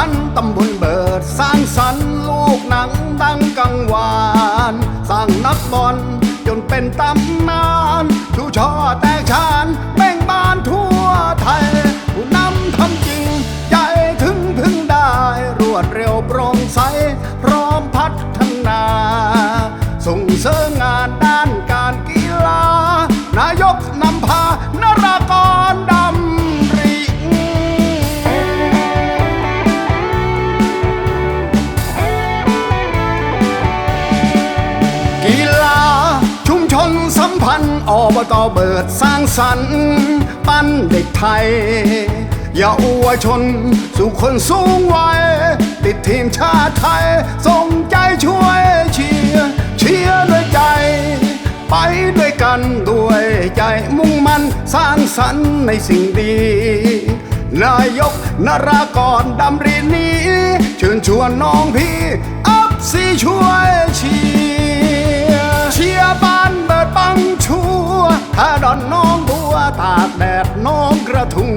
พันตำบลเบิด สร้างสรรค์ลูกหนังดังกังวาน สร้างนักบอลจนเป็นตำนาน ชูช่อแตกชาน พันธ์อบตเบิดสร้างสรรค์ ปั้นเด็กไทย เยาวชน สู่คนสูงวัยติดทีมชาติไทยส่งใจช่วยเชียร์เชียร์ด้วยใจ ไปด้วยกันด้วยใจมุ่งมั่นสร้างสรรค์ในสิ่งดี นายกนรากรดำรินี้เชิญชวนน้องพี่ อัพซีช่วย ระทุง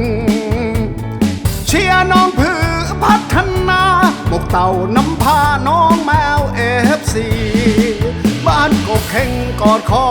เชียร์น้องผือพัฒนาหมกเต่าน้ำพาน้องแมวเอฟซีบ้านกบเข่งกอดคอ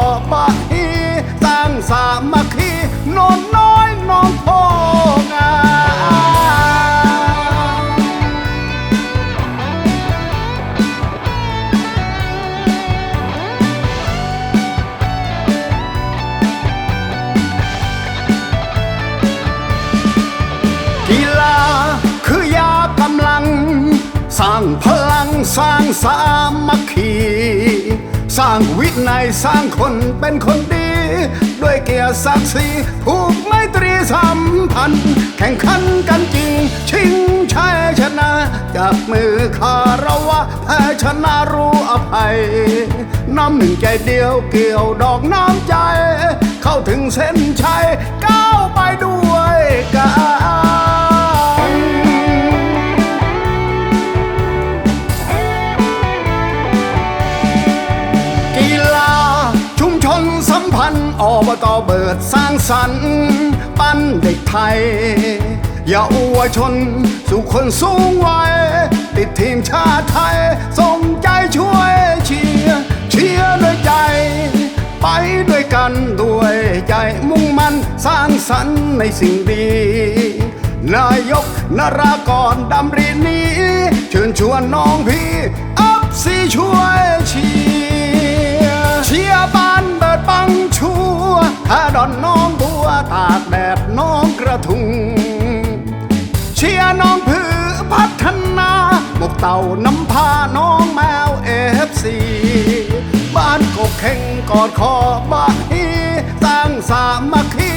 สร้างสามัคคีสร้างวินัยสร้างคนเป็นคนดี ด้วยเกียรติศักดิ์ศรีผูกไมตรีสัมพันธ์ แข่งขันกันจริง ชิงชัยชนะจากมือคารวะแพ้ชนะรู้อภัย น้ำหนึ่งใจเดียวเกี่ยวดอกน้ำใจ เข้าถึงเส้นชัยก้าวไปด้วยกัน อบตเบิดสร้างสรรค์ ปั้นเด็กไทยเยาวชน สู่คนสูงวัยติดทีมชาติไทยส่งใจช่วยเชียร์เชียร์ด้วยใจ ไปด้วยกันด้วยใจมุ่งมั่นสร้างสรรค์ในสิ่งดี นายกนรากรดำรินี้ เชิญชวนน้องพี่ อัพซีช่วยเชีย ถ้าดอนน้องบัวตากแดดน้องกระทุง เชียร์น้องผือพัฒนาหมกเต่าน้ำพาน้องแมวเอฟซีบ้านกบเข่งกอดคอบะฮีสร้างสามัคคี